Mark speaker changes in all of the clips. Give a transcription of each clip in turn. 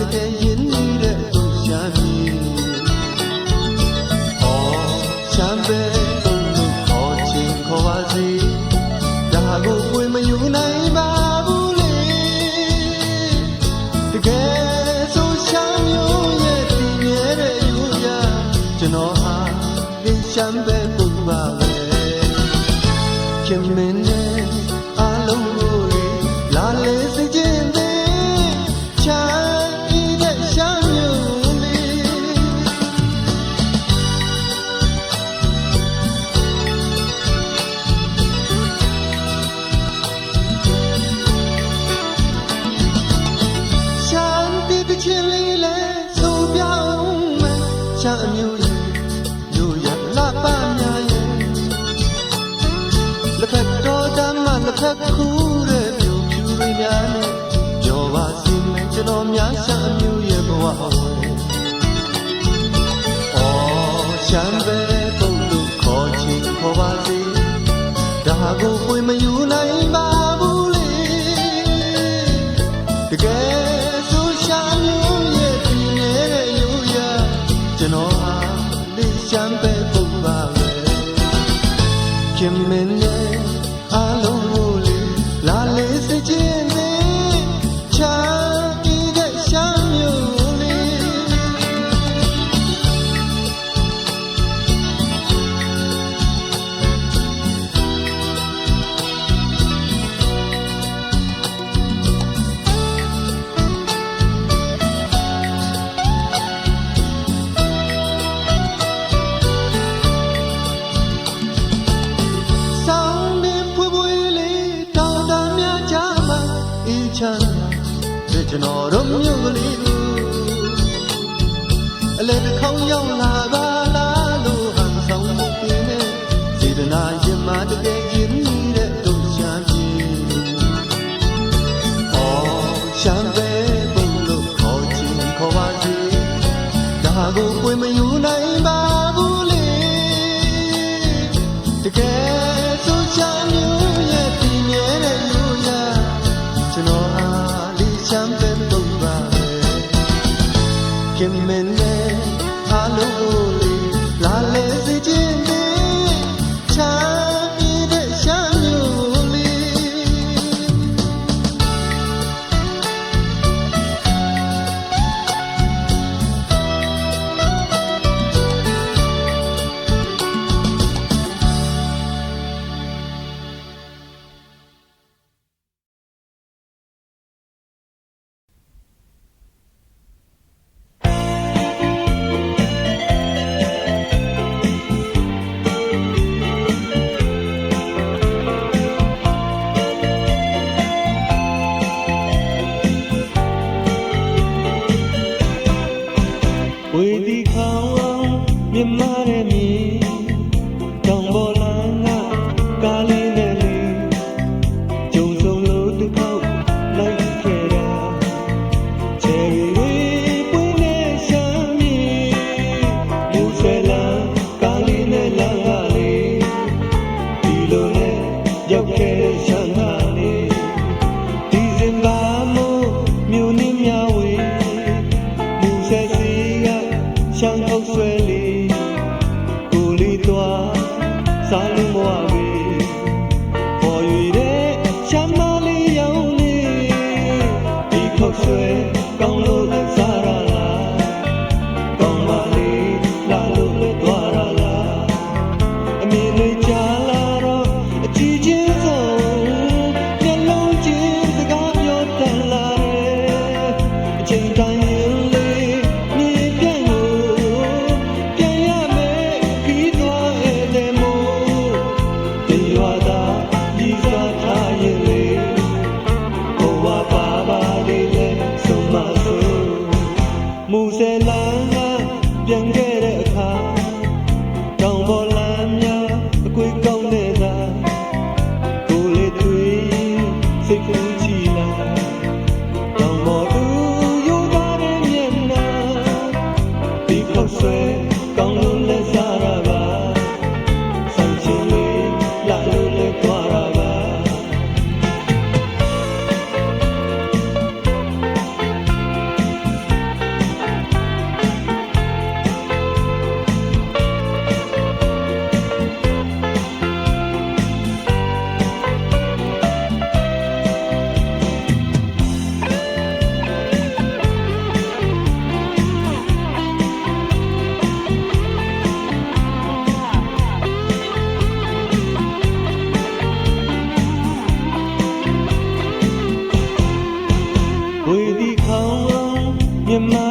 Speaker 1: today. Benjamin ကျွန်တော်တို့မြို့ကလေးကိုအလဲတစ်ခေါင်းရောက်လာပါလားလို့ဟန်ဆောင်မှုပြင်းနေစေတနာရ You my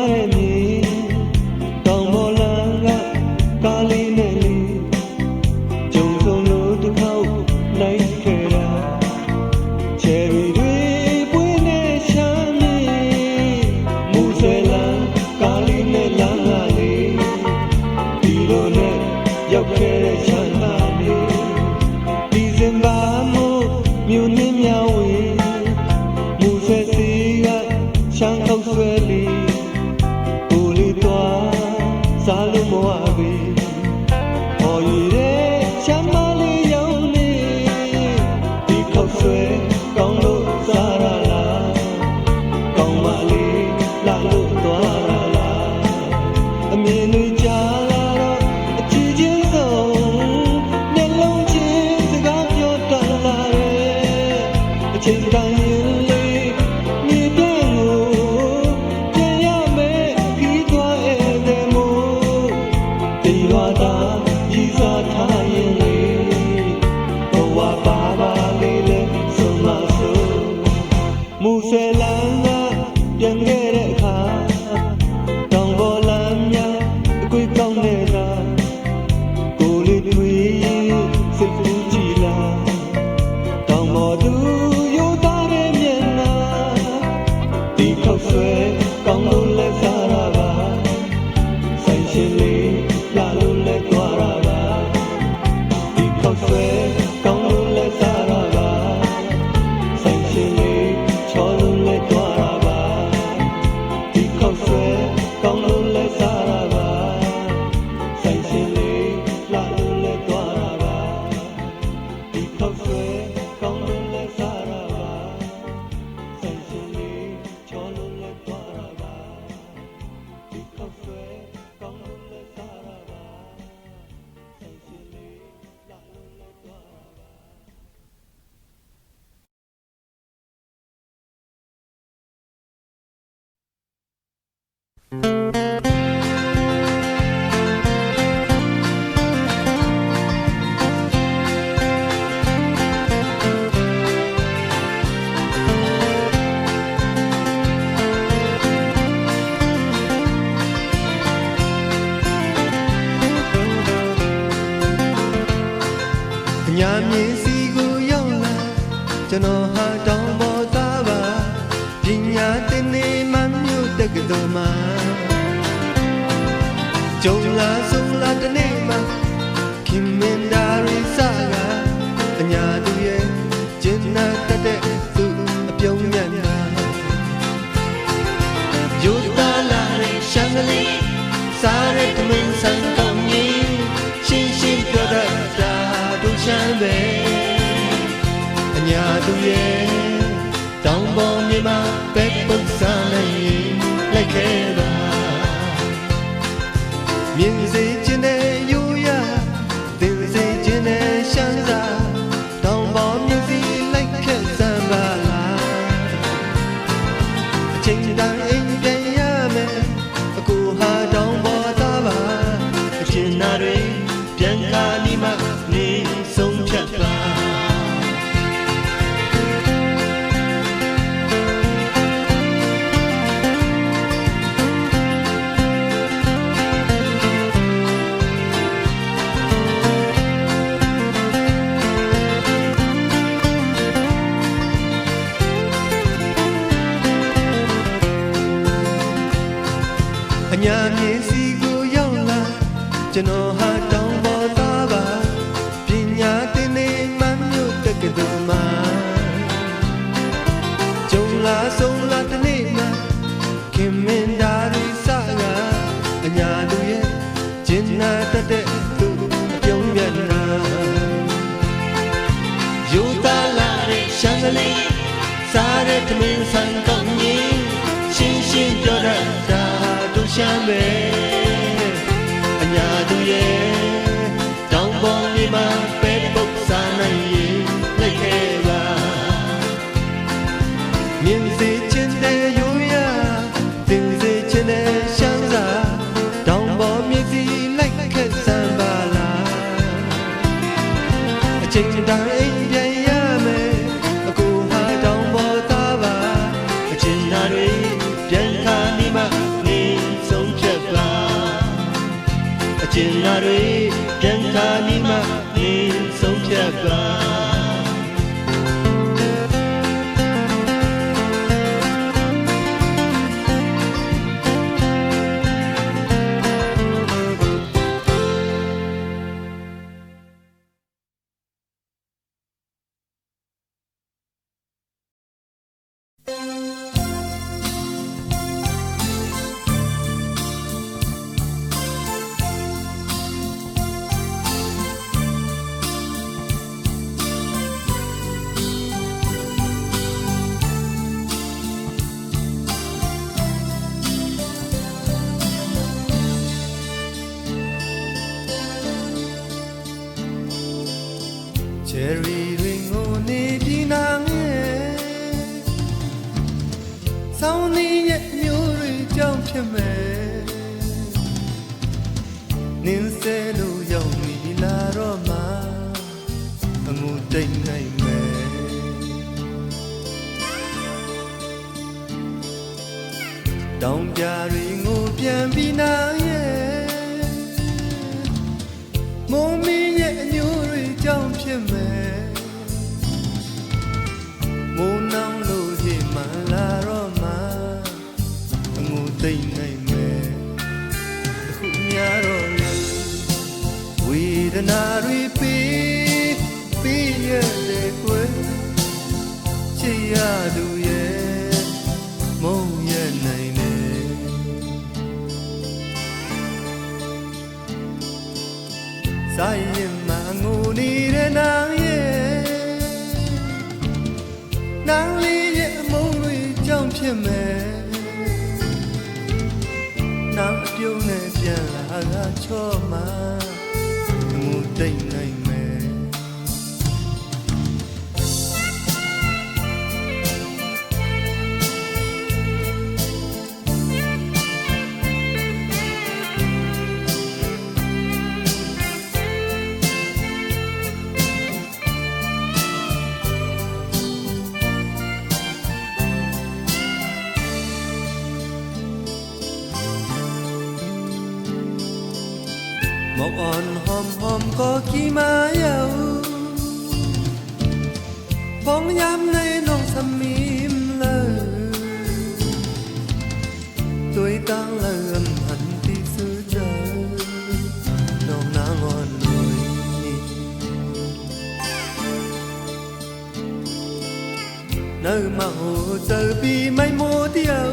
Speaker 1: 生活。 လားဆုံးလားတ
Speaker 2: နေ့မှခင်မင်ဒါရီစာကအညာသူရဲ့ဂျင်းနာတတ်တဲ့သူ
Speaker 1: အပြုံးညံ့တာယိုတာလာရဲ့ရှန်ကလေးစားတဲ့တမင်ဆန်ကောင်းကြီးရှင်းရှင်းပြောတတ်တာဒုရှမ်းပဲအညာသူရဲ့တောင်ပေါ်မြေမှာပဲပုံစံနဲ့လိုက်ခဲ့တာ Bir zeytin ချမ်းပဲအညာသူရဲ့တောင်ပေါ်မြေမှာပဲပုတ်စားနိုင်ရင်လက်ခဲပါမြင်စေခြင်းတဲ့ရိုးရသင်စေခြင်းတဲ့ရှမ်းသာတောင်ပေါ်မြေစီလိုက်ခက်စမ်းပါလားအချိန်တိုင်း င်နာတွေပြန်ခါနီမှနေဆုံးဖြတ်ပါ
Speaker 2: န
Speaker 1: င်းစဲလို့ရောက်ပြီလာတော့မှအငုတိတ်နိုင်မယ်တောင်ပြတွေငိုပြန်ပြီနာရဲ့မုံမ ချစ်ရသူရဲ့မုံရဲ့နိုင်တယ်ဆိုင်ရင်မငိုနေတဲ့နာရဲ့နာလေးရဲ့အမုန်းတွေကြောင့်ဖြစ်မယ်နာအပြုံးနဲ့ပြန်လာကချော့မှာငိုတိတ် ก็ขี้มาเยาพองยำในน้องสมิมเลยตัวตั้งเลิมหันที่ซื้อเจอน้องนางอ่อนหน่อยเนื้อมาโหเจอปีไม่โมเดียว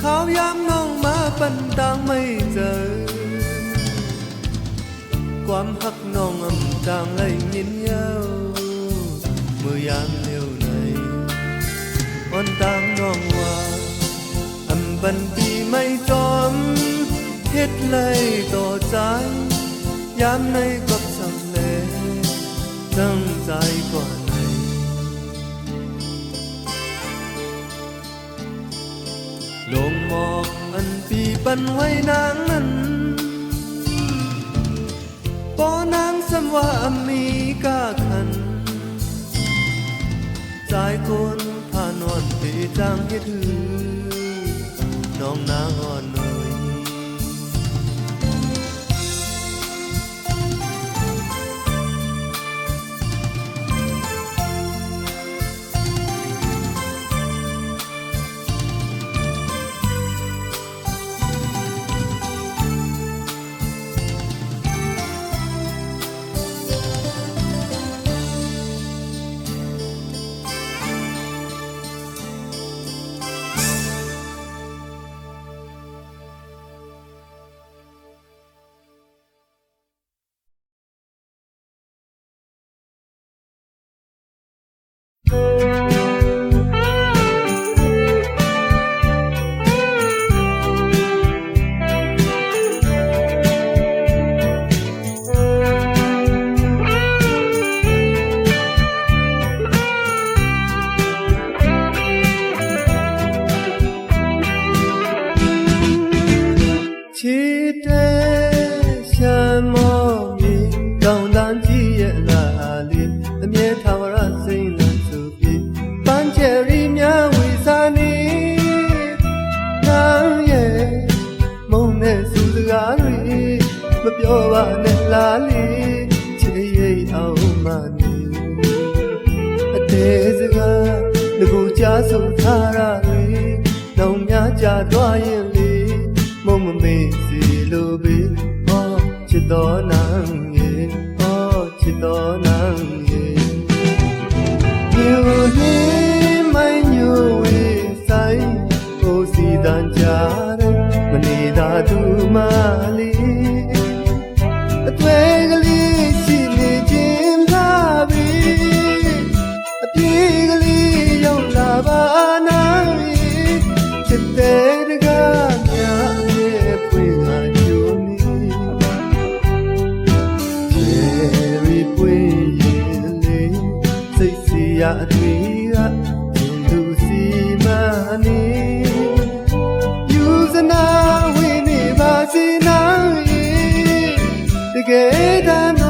Speaker 1: เขาย้ำน้องมาปันตังไม่เจอ ความหักน้องอำจางเลยยินยาวเมื่อยามเดียวในอ่อนตังน้องว่าอำบันปีไม่จอมเฮ็ดเลยต่อใจยามในกับสำเร็จตั้งใจกว่าไหนลงหมอกอันปีปันไว้นางนั้น ว่ามีกาขันสายคนผ่านนอนตีจางเฮ็ดหือน้องนาง ချစ်တော်နန်းငယ်ဟောချစ်တော်နန်းငယ်မြို့နေ နာဝိနေပါစေနာယေတကယ်တမ်း